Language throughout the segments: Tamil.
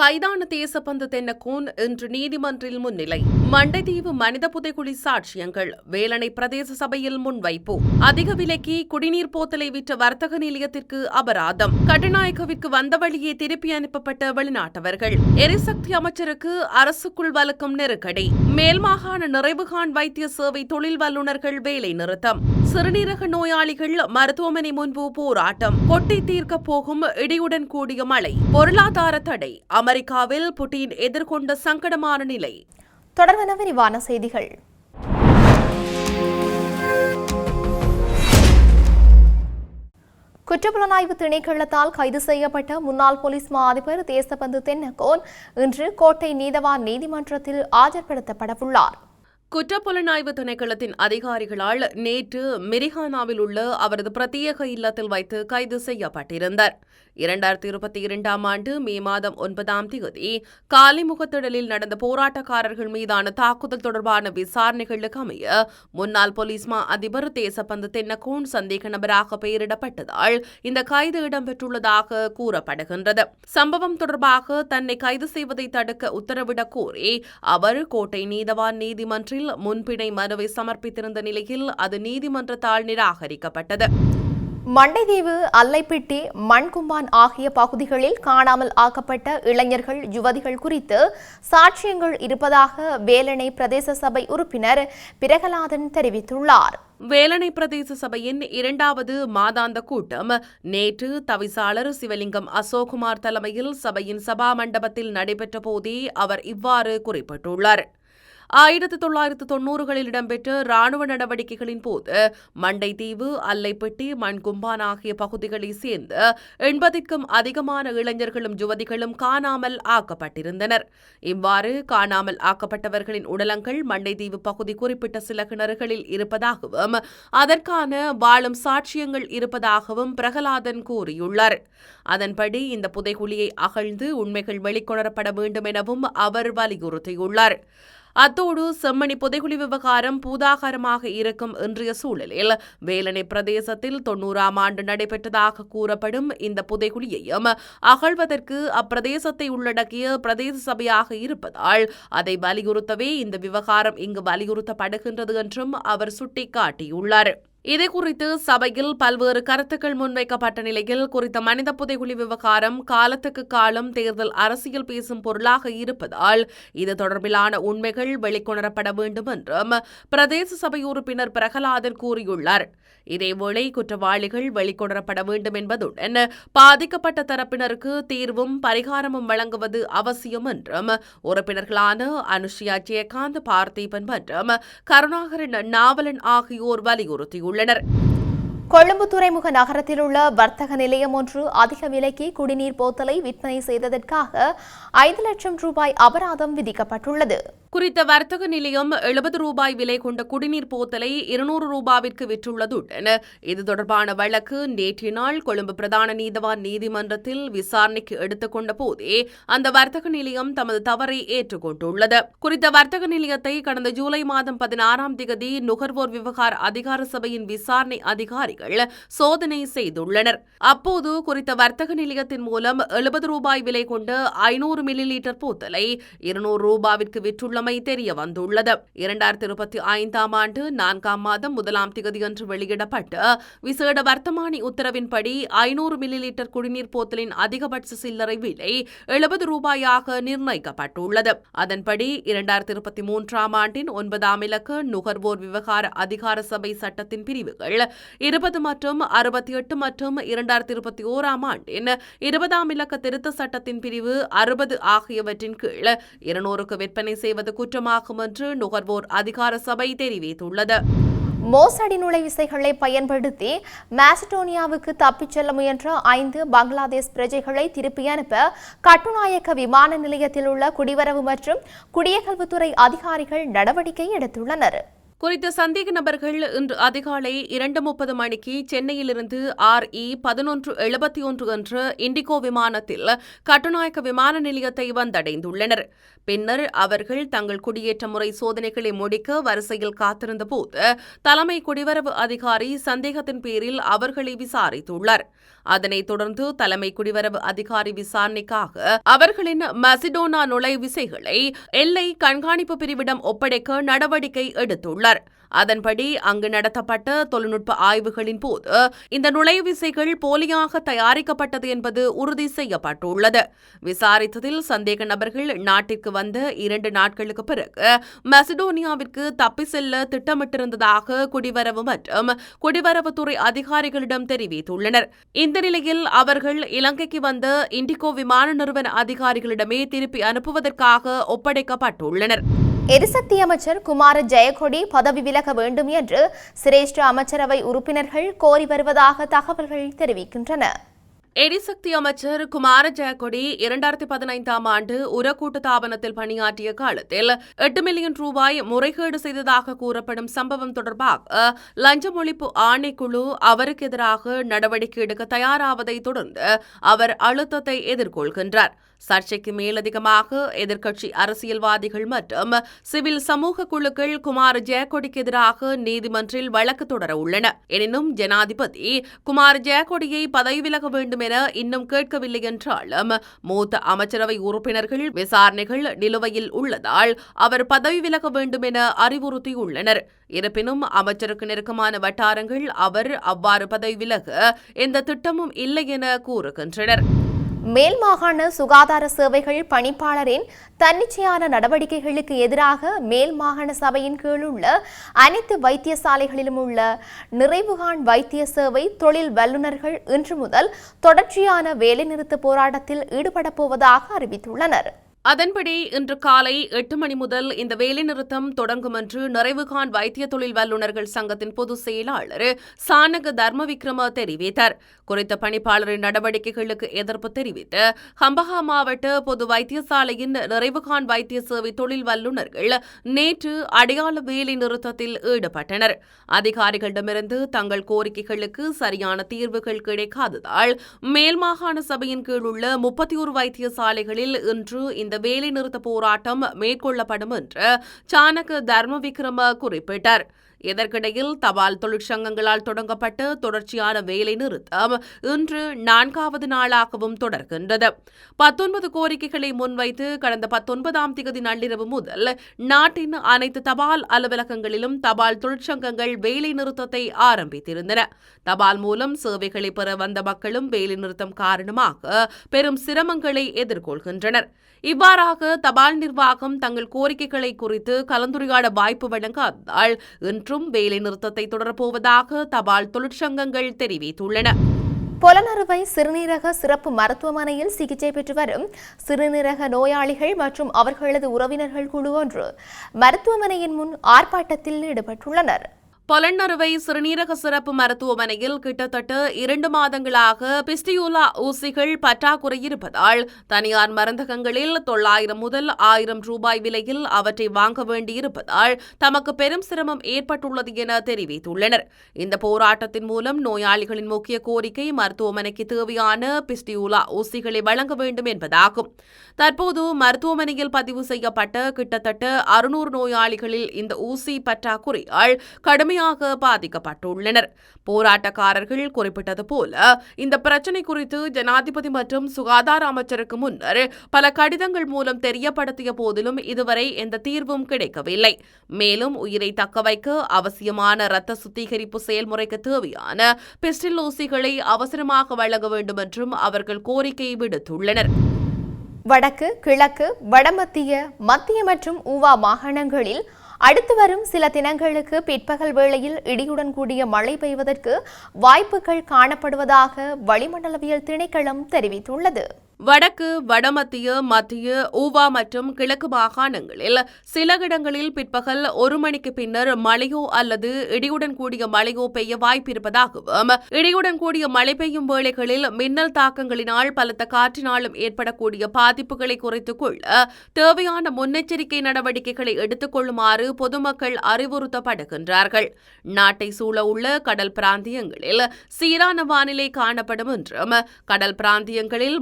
கைதான தேசப்பந்து தென்னக்கூன் இன்று நீதிமன்றில் முன்னிலை. மண்டைதீவு மனித புதைக்குழி சாட்சியங்கள். வேலணை பிரதேச சபையில் முன்வைப்பு. அதிக விலைக்கு குடிநீர் போத்தலை விற்ற வர்த்தக நிலையத்திற்கு அபராதம். கட்டுநாயக்கவிற்கு வந்த வழியே திருப்பி அனுப்பப்பட்ட வெளிநாட்டவர்கள். எரிசக்தி அமைச்சருக்கு அரசுக்குள் வலுக்கும் நெருக்கடி. மேல் மாகாண வைத்திய சேவை தொழில் வல்லுநர்கள் வேலை நிறுத்தம் சிறுநீரக நோயாளிகள் மருத்துவமனை முன்பு போராட்டம். கொட்டி தீர்க்க போகும் இடியுடன் கூடிய மழை. பொருளாதார தடை. அமெரிக்காவில் புட்டின் எதிர்கொண்ட சங்கடமான நிலை. தொடர்பான விரிவான செய்திகள். குற்றப்புலனாய்வு திணைக்களத்தால் கைது செய்யப்பட்ட முன்னாள் போலீஸ் மா அதிபர் தேசபந்து தென்னகோன் இன்று கோட்டை நீதவான் நீதிமன்றத்தில் ஆஜர்படுத்தப்படவுள்ளார். குற்றப்புலனாய்வு திணைக்களத்தின் அதிகாரிகளால் நேற்று மிரிஹானாவில் உள்ள அவரது பிரத்யேக இல்லத்தில் வைத்து கைது செய்யப்பட்டிருந்தார். இரண்டாயிரத்தி இருபத்தி இரண்டாம் ஆண்டு மே மாதம் ஒன்பதாம் தேதி காலிமுகத்திடலில் நடந்த போராட்டக்காரர்கள் மீதான தாக்குதல் தொடர்பான விசாரணைகளுக்கு அமைய முன்னாள் போலீஸ் மா அதிபர் தேசப்பந்து தென்னகோன் சந்தேக நபராக பெயரிடப்பட்டதால் இந்த கைது இடம்பெற்றுள்ளதாக கூறப்படுகின்றது. சம்பவம் தொடர்பாக தன்னை கைது செய்வதை தடுக்க உத்தரவிடக் கோரி அவர் கோட்டை நீதவான் நீதிமன்றில் முன்பிணை மனுவை சமர்ப்பித்திருந்த நிலையில் அது நீதிமன்றத்தால் நிராகரிக்கப்பட்டது. மண்டைதீவு அல்லைப்பிட்டி மண்கும்பான் ஆகிய பகுதிகளில் காணாமல் ஆக்கப்பட்ட இளைஞர்கள் யுவதிகள் குறித்து சாட்சியங்கள் இருப்பதாக வேலணை பிரதேச சபை உறுப்பினர் பிரகலாதன் தெரிவித்துள்ளார். வேலணை பிரதேச சபையின் இரண்டாவது மாதாந்த கூட்டம் நேற்று தவிசாளர் சிவலிங்கம் அசோக்குமார் தலைமையில் சபையின் சபா மண்டபத்தில் நடைபெற்ற போதே அவர் இவ்வாறு குறிப்பிட்டுள்ளார். ஆயிரத்தி தொள்ளாயிரத்து தொன்னூறுகளில் இடம்பெற்ற ராணுவ நடவடிக்கைகளின் போது மண்டைதீவு அல்லைப்பட்டி மண்கும்பான் ஆகிய பகுதிகளைச் சேர்ந்த எண்பதிற்கும் அதிகமான இளைஞர்களும் யுவதிகளும் காணாமல் ஆக்கப்பட்டிருந்தனர். இவ்வாறு காணாமல் ஆக்கப்பட்டவர்களின் உடலங்கள் மண்டைதீவு பகுதி குறிப்பிட்ட சில கிணறுகளில் இருப்பதாகவும் அதற்கான வாழும் சாட்சியங்கள் இருப்பதாகவும் பிரகலாதன் கூறியுள்ளார். அதன்படி இந்த புதைகுழியை அகழ்ந்து உண்மைகள் வெளிக்கொணரப்பட வேண்டும் எனவும் அவர் வலியுறுத்தியுள்ளார். அத்தோடு செம்மணி புதைகுழி விவகாரம் பூதாகரமாக இருக்கும் இன்றைய சூழலில் வேலனை பிரதேசத்தில் தொன்னூறாம் ஆண்டு நடைபெற்றதாக கூறப்படும் இந்த புதைகுழியையும் அகழ்வதற்கு அப்பிரதேசத்தை உள்ளடக்கிய பிரதேச சபையாக இருப்பதால் அதை வலியுறுத்தவே இந்த விவகாரம் இங்கு வலியுறுத்தப்படுகின்றது என்றும் அவர் சுட்டிக்காட்டியுள்ளார். இதுகுறித்து சபையில் பல்வேறு கருத்துக்கள் முன்வைக்கப்பட்ட நிலையில் குறித்த மனித புதைகுழி விவகாரம் காலத்துக்கு காலம் தேர்தல் அரசியல் பேசும் பொருளாக இருப்பதால் இது தொடர்பிலான உண்மைகள் வெளிக்கொணரப்பட வேண்டும் என்றும் பிரதேச சபை உறுப்பினர் பிரகலாதன் கூறியுள்ளார். இதேவேளை குற்றவாளிகள் வெளிக்கொணரப்பட வேண்டும் என்பதுடன் பாதிக்கப்பட்ட தரப்பினருக்கு தீர்வும் பரிகாரமும் வழங்குவது அவசியம் என்றும் உறுப்பினர்களான அனுஷியா ஜெயகாந்த் பார்த்தீபன் மற்றும் கருணாகரன் நாவலன் ஆகியோர் வலியுறுத்தியுள்ளனர். உள்ளனர். கொழும்பு துறைமுக நகரத்தில் உள்ள வர்த்தக நிலையம் ஒன்று அதிக விலைக்கு குடிநீர் போத்தலை விற்பனை செய்ததற்காக ஐந்து லட்சம் ரூபாய் அபராதம் விதிக்கப்பட்டுள்ளது. குறித்த வர்த்தக நிலையம் எழுபது ரூபாய் விலை கொண்ட குடிநீர் போத்தலை இருநூறு ரூபாவிற்கு விற்றுள்ளதுடன் இது தொடர்பான வழக்கு நேற்று நாள் கொழும்பு பிரதான நீதவான் நீதிமன்றத்தில் விசாரணைக்கு எடுத்துக்கொண்ட போதே அந்த வர்த்தக நிலையம் தமது தவறை ஏற்றுக்கொண்டுள்ளது. குறித்த வர்த்தக நிலையத்தை கடந்த ஜூலை மாதம் பதினாறாம் திகதி நுகர்வோர் விவகார அதிகார சபையின் விசாரணை அதிகாரி அதிகாரிகள் சோதனை செய்துள்ளனர். அப்போது குறித்த வர்த்தக நிலையத்தின் மூலம் எழுபது ரூபாய் விலை கொண்டு ஐநூறு மில்லி லிட்டர் போத்தலை இருநூறு ரூபாவிற்கு விற்றுள்ளமை தெரிய வந்துள்ளது இரண்டாயிரத்தி இருபத்தி ஐந்தாம் ஆண்டு நான்காம் மாதம் முதலாம் திகதியன்று வெளியிடப்பட்ட விசேட வர்த்தமானி உத்தரவின்படி ஐநூறு மில்லி லிட்டர் குடிநீர் போத்தலின் அதிகபட்ச சில்லறை விலை எழுபது ரூபாயாக நிர்ணயிக்கப்பட்டுள்ளது. அதன்படி இரண்டாயிரத்தி இருபத்தி மூன்றாம் ஆண்டின் ஒன்பதாம் இலக்கு நுகர்வோர் விவகார அதிகார சபை சட்டத்தின் பிரிவுகள் இருபது மற்றும் அறுபத்தி எட்டு மற்றும் இரண்டாயிரத்தி இருபத்தி ஓராம் ஆண்டின் இருபதாம் இலக்க திருத்த சட்டத்தின் பிரிவு அறுபது ஆகியவற்றின் கீழ் இருநூறுக்கு விற்பனை செய்வது குற்றமாகும் என்று நுகர்வோர் அதிகார சபை தெரிவித்துள்ளது. மோசடி நுழைவிசைகளை பயன்படுத்தி மாசடோனியாவுக்கு தப்பிச் செல்ல முயன்ற ஐந்து பங்களாதேஷ் பிரஜைகளை திருப்பி அனுப்ப கட்டுநாயக்க விமான நிலையத்தில் உள்ள குடிவரவு மற்றும் குடியகல்வுத்துறை அதிகாரிகள் நடவடிக்கை எடுத்துள்ளனர். குறித்த சந்தேக நபர்கள் இன்று அதிகாலை இரண்டு முப்பது மணிக்கு சென்னையிலிருந்து ஆர் இ பதினொன்று எழுபத்தி ஒன்று என்ற இண்டிகோ விமானத்தில் கட்டுநாயக்க விமான நிலையத்தை வந்தடைந்துள்ளனர். பின்னர் அவர்கள் தங்கள் குடியேற்ற முறை சோதனைகளை முடிக்க வரிசையில் காத்திருந்தபோது தலைமை குடிவரவு அதிகாரி சந்தேகத்தின் பேரில் அவர்களை விசாரித்துள்ளார். அதனைத் தொடர்ந்து தலைமை குடிவரவு அதிகாரி விசாரணைக்காக அவர்களின் மசிடோனா நுழைவிசைகளை எல்லை கண்காணிப்பு பிரிவிடம் ஒப்படைக்க நடவடிக்கை எடுத்துள்ளார். அதன்படி அங்கு நடத்தப்பட்ட தொழில்நுட்ப ஆய்வுகளின் போது இந்த நுழைவிசைகள் போலியாக தயாரிக்கப்பட்டது என்பது உறுதி செய்யப்பட்டுள்ளது. விசாரித்ததில் சந்தேக நபர்கள் நாட்டிற்கு வந்த இரண்டு நாட்களுக்கு பிறகு மெசடோனியாவிற்கு தப்பி செல்ல திட்டமிட்டிருந்ததாக குடிவரவு மற்றும் குடிவரவுத்துறை அதிகாரிகளிடம் தெரிவித்துள்ளனர். இந்த நிலையில் அவர்கள் இலங்கைக்கு வந்த இண்டிகோ விமான நிறுவன அதிகாரிகளிடமே திருப்பி அனுப்புவதற்காக ஒப்படைக்கப்பட்டுள்ளனர். எரிசக்தி அமைச்சர் குமார ஜெயகொடி பதவி விலக வேண்டும் என்று சிரேஷ்ட அமைச்சரவை உறுப்பினர்கள் கோரி வருவதாக தகவல்கள் தெரிவிக்கின்றன. எரிசக்தி அமைச்சர் குமார ஜெயக்கொடி இரண்டாயிரத்தி பதினைந்தாம் ஆண்டு உரக்கூட்டு தாபனத்தில் பணியாற்றிய காலத்தில் எட்டு மில்லியன் ரூபாய் முறைகேடு செய்ததாக கூறப்படும் சம்பவம் தொடர்பாக லஞ்சம் ஒழிப்பு ஆணைக்குழு அவருக்கு எதிராக நடவடிக்கை எடுக்க தயாராவதை தொடர்ந்து அவர் அழுத்தத்தை எதிர்கொள்கின்றார். சர்ச்சைக்கு மேலதிகமாக எதிர்க்கட்சி அரசியல்வாதிகள் மற்றும் சிவில் சமூக குழுக்கள் குமார் ஜெயக்கொடிக்கு எதிராக நீதிமன்றில் வழக்கு தொடர உள்ளன. எனினும் ஜனாதிபதி குமார் ஜெயக்கொடியை பதவி விலக வேண்டும் என இன்னும் கேட்கவில்லை என்றாலும் மூத்த அமைச்சரவை உறுப்பினர்கள் விசாரணைகள் நிலுவையில் உள்ளதால் அவர் பதவி விலக வேண்டும் என அறிவுறுத்தியுள்ளனர். இருப்பினும் அமைச்சருக்கு நெருக்கமான வட்டாரங்கள் அவர் அவ்வாறு பதவி விலக எந்த திட்டமும் இல்லை என கூறுகின்றனர். மேல் மாகாண சுகாதார சேவைகள் பணிப்பாளரின் தன்னிச்சையான நடவடிக்கைகளுக்கு எதிராக மேல் மாகாண சபையின் கீழ் உள்ள அனைத்து வைத்தியசாலைகளிலும் உள்ள நிறைவுகான் வைத்திய சேவை தொழில் வல்லுநர்கள் இன்று முதல் தொடர்ச்சியான வேலைநிறுத்த போராட்டத்தில் ஈடுபடப் போவதாக அறிவித்துள்ளனர். அதன்படி இன்று காலை எட்டு மணி முதல் இந்த வேலைநிறுத்தம் தொடங்கும் என்று நிறைவுகான் வைத்திய தொழில் வல்லுநர்கள் சங்கத்தின் பொதுச் செயலாளர் சானக தர்மவிக்ரம தெரிவித்தார். குறித்த பணிப்பாளரின் நடவடிக்கைகளுக்கு எதிர்ப்பு தெரிவித்து ஹம்பஹா மாவட்ட பொது வைத்தியசாலையின் நிறைவுகான் வைத்திய சேவை தொழில் வல்லுநர்கள் நேற்று அடையாள வேலை நிறுத்தத்தில் ஈடுபட்டனர். அதிகாரிகளிடமிருந்து தங்கள் கோரிக்கைகளுக்கு சரியான தீர்வுகள் கிடைக்காததால் மேல் மாகாண சபையின் கீழ் உள்ள முப்பத்தி ஒரு வைத்தியசாலைகளில் இன்று இந்த வேலை நிறுத்த போராட்டம் மேற்கொள்ளப்படும் என்று சாணக்க தர்ம விக்ரம குறிப்பிட்டார். இதற்கிடையில் தபால் தொழிற்சங்கங்களால் தொடங்கப்பட்ட தொடர்ச்சியான வேலை நிறுத்தம் இன்று நான்காவது நாளாகவும் தொடர்கின்றது. பத்தொன்பது கோரிக்கைகளை முன்வைத்து கடந்த பத்தொன்பதாம் தேதி நள்ளிரவு முதல் நாட்டின் அனைத்து தபால் அலுவலகங்களிலும் தபால் தொழிற்சங்கங்கள் வேலை நிறுத்தத்தை ஆரம்பித்திருந்தன. தபால் மூலம் சேவைகளை பெற வந்த மக்களும் வேலை நிறுத்தம் காரணமாக பெரும் சிரமங்களை எதிர்கொள்கின்றனர். இவ்வாறாக தபால் நிர்வாகம் தங்கள் கோரிக்கைகளை குறித்து கலந்துரையாட வாய்ப்பு வழங்காததால் இன்று வேலை நிறுத்தத்தை தொடரப்போவதாக தபால் தொழிற்சங்கங்கள் தெரிவித்துள்ளன. பொலனறுவை சிறுநீரக சிறப்பு மருத்துவமனையில் சிகிச்சை பெற்று வரும் சிறுநீரக நோயாளிகள் மற்றும் அவர்களது உறவினர்கள் குழு ஒன்று மருத்துவமனையின் முன் ஆர்ப்பாட்டத்தில் ஈடுபட்டுள்ளனர். பொலன்னறுவை சிறுநீரக சிறப்பு மருத்துவமனையில் கிட்டத்தட்ட இரண்டு மாதங்களாக பிஸ்டியூலா ஊசிகள் பற்றாக்குறை இருப்பதால் தனியார் மருந்தகங்களில் தொள்ளாயிரம் முதல் ஆயிரம் ரூபாய் விலையில் அவற்றை வாங்க வேண்டியிருப்பதால் தமக்கு பெரும் சிரமம் ஏற்பட்டுள்ளது என தெரிவித்துள்ளனர். இந்த போராட்டத்தின் மூலம் நோயாளிகளின் முக்கிய கோரிக்கை மருத்துவமனைக்கு தேவையான பிஸ்டியூலா ஊசிகளை வழங்க வேண்டும் என்பதாகும். தற்போது மருத்துவமனையில் பதிவு செய்யப்பட்ட கிட்டத்தட்ட அறுநூறு நோயாளிகளில் இந்த ஊசி பற்றாக்குறையால் கடுமையாக பாதிக்கப்பட்டுள்ளனர். போராட்டக்காரர்கள் குறிப்பிட்டது போல இந்த பிரச்சினை குறித்து ஜனாதிபதி மற்றும் சுகாதார அமைச்சருக்கு முன்னர் பல கடிதங்கள் மூலம் தெரியப்படுத்திய போதிலும் இதுவரை எந்த தீர்வும் கிடைக்கவில்லை. மேலும் உயிரை தக்கவைக்க அவசியமான இரத்த சுத்திகரிப்பு செயல்முறைக்கு தேவையான பிஸ்டில் ஊசிகளை அவசரமாக வழங்க வேண்டும் என்றும் அவர்கள் கோரிக்கை விடுத்துள்ளனர். வடக்கு கிழக்கு வடமத்திய மத்திய மற்றும் ஊவா மாகாணங்களில் அடுத்து வரும் சில தினங்களுக்கு பிற்பகல் வேளையில் இடியுடன் கூடிய மழை பெய்வதற்கு வாய்ப்புகள் காணப்படுவதாக வளிமண்டலவியல் திணைக்களம் தெரிவித்துள்ளது. வடக்கு வடமத்திய மத்திய ஊவா மற்றும் கிழக்கு மாகாணங்களில் சில இடங்களில் பிற்பகல் ஒரு மணிக்கு பின்னர் மழையோ அல்லது இடியுடன் கூடிய மழையோ பெய்ய வாய்ப்பிருப்பதாகவும் இடியுடன் கூடிய மழை பெய்யும் வேளைகளில் மின்னல் தாக்கங்களினால் பலத்த காற்றினாலும் ஏற்படக்கூடிய பாதிப்புகளை குறைத்துக் கொள்ள தேவையான முன்னெச்சரிக்கை நடவடிக்கைகளை எடுத்துக் கொள்ளுமாறு பொதுமக்கள் அறிவுறுத்தப்படுகின்றார்கள். நாட்டை சூழ உள்ள கடல் பிராந்தியங்களில் சீரான வானிலை காணப்படும் என்றும் கடல் பிராந்தியங்களில்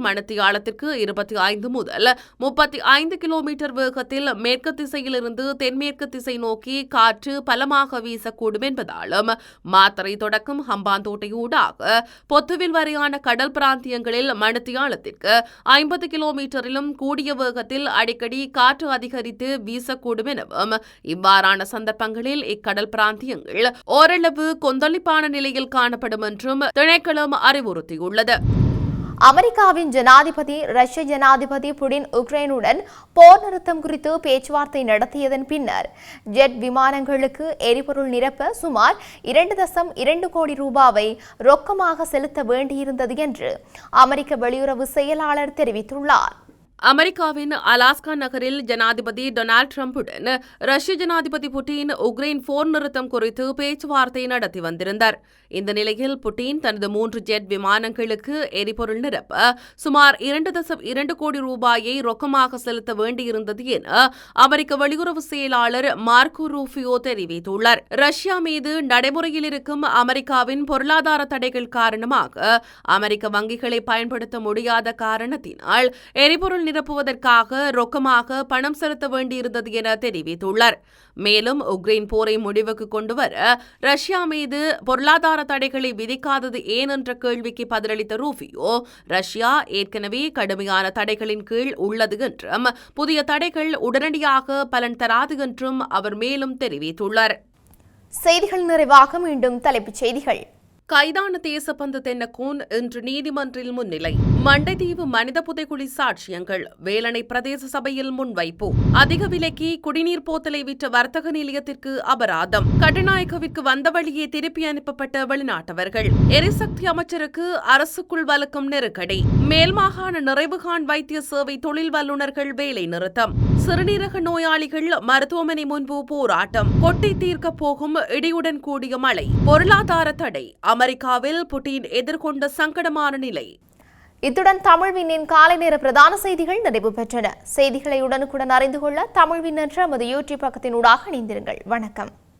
காலத்திற்கு இருபத்தி ஐந்து முதல் முப்பத்தி ஐந்து கிலோமீட்டர் வேகத்தில் மேற்கு திசையிலிருந்து தென்மேற்கு திசை நோக்கி காற்று பலமாக வீசக்கூடும் என்பதாலும் மாத்தரை தொடக்கம் ஹம்பாந்தோட்டையூடாக பொத்துவில் வரையான கடல் பிராந்தியங்களில் மணத்தியாலத்திற்கு ஐம்பது கிலோமீட்டரிலும் கூடிய வேகத்தில் அடிக்கடி காற்று அதிகரித்து வீசக்கூடும் எனவும் இவ்வாறான சந்தர்ப்பங்களில் இக்கடல் பிராந்தியங்கள் ஓரளவு கொந்தளிப்பான நிலையில் காணப்படும் என்றும் திணைக்களம் அறிவுறுத்தியுள்ளது. அமெரிக்காவின் ஜனாதிபதி ரஷ்ய ஜனாதிபதி புடின் உக்ரைனுடன் போர் நிறுத்தம் குறித்து பேச்சுவார்த்தை நடத்தியதன் பின்னர் ஜெட் விமானங்களுக்கு எரிபொருள் நிரப்ப சுமார் இரண்டு தசம் இரண்டு கோடி ரூபாவை ரொக்கமாக செலுத்த வேண்டியிருந்தது என்று அமெரிக்க வெளியுறவு செயலாளர் தெரிவித்துள்ளார். அமெரிக்காவின் அலாஸ்கா நகரில் ஜனாதிபதி டொனால்டு டிரம்புடன் ரஷ்ய ஜனாதிபதி புட்டின் உக்ரைன் போர் நிறுத்தம் குறித்து பேச்சுவார்த்தை நடத்தி வந்திருந்தார். இந்த நிலையில் புட்டின் தனது மூன்று ஜெட் விமானங்களுக்கு எரிபொருள் நிரப்ப சுமார் இரண்டு தசம் இரண்டு கோடி ரூபாயை ரொக்கமாக செலுத்த வேண்டியிருந்தது என அமெரிக்க வெளியுறவு செயலாளர் மார்க்கோ ரூபியோ தெரிவித்துள்ளார். ரஷ்யா மீது நடைமுறையில் இருக்கும் அமெரிக்காவின் பொருளாதார தடைகள் காரணமாக அமெரிக்க வங்கிகளை பயன்படுத்த முடியாத காரணத்தினால் எரிபொருள் நிரப்புவதற்காக ரொக்கமாக பணம் செலுத்த வேண்டியிருந்தது என தெரிவித்துள்ளார். மேலும் உக்ரைன் போரை முடிவுக்கு கொண்டுவர ரஷ்யா மீது பொருளாதார தடைகளை விதிக்காதது ஏன் என்ற கேள்விக்கு பதிலளித்த ரூபியோ ரஷ்யா ஏற்கனவே கடுமையான தடைகளின் கீழ் உள்ளது என்றும் புதிய தடைகள் உடனடியாக பலன் தராது என்றும் அவர் மேலும் தெரிவித்துள்ளார். செய்திகள் நிறைவாக மீண்டும் தலைப்புச் செய்திகள். கைதான தேசப்பந்து தென்னக்கூன் இன்று நீதிமன்றில் முன்னிலை. மண்டைதீவு மனித புதைக்குழி சாட்சியங்கள். வேலணை பிரதேச சபையில் முன்வைப்பு. அதிக விலைக்கு குடிநீர் போத்தலை விற்ற வர்த்தக நிலையத்திற்கு அபராதம். கட்டுநாயக்கவிற்கு வந்த வழியே திருப்பி அனுப்பப்பட்ட வெளிநாட்டவர்கள். எரிசக்தி அமைச்சருக்கு அரசுக்குள் வலுக்கும் நெருக்கடி. மேல் மாகாண வைத்திய சேவை தொழில் வல்லுநர்கள் வேலை நிறுத்தம். சிறுநீரக நோயாளிகள் மருத்துவமனை முன்பு போராட்டம். கொட்டி தீர்க்க போகும் இடியுடன் கூடிய மழை. பொருளாதார தடை. அமெரிக்காவில் புட்டின் எதிர்கொண்ட சங்கடமான நிலை. இத்துடன் தமிழ்வினின் காலை நேர பிரதான செய்திகள் நிறைவு பெற்றன. செய்திகளை உடனுக்குடன் அறிந்து கொள்ள தமிழ்வின் என்ற நமது யூடியூப் பக்கத்தினூடாக இணைந்திருங்கள். வணக்கம்.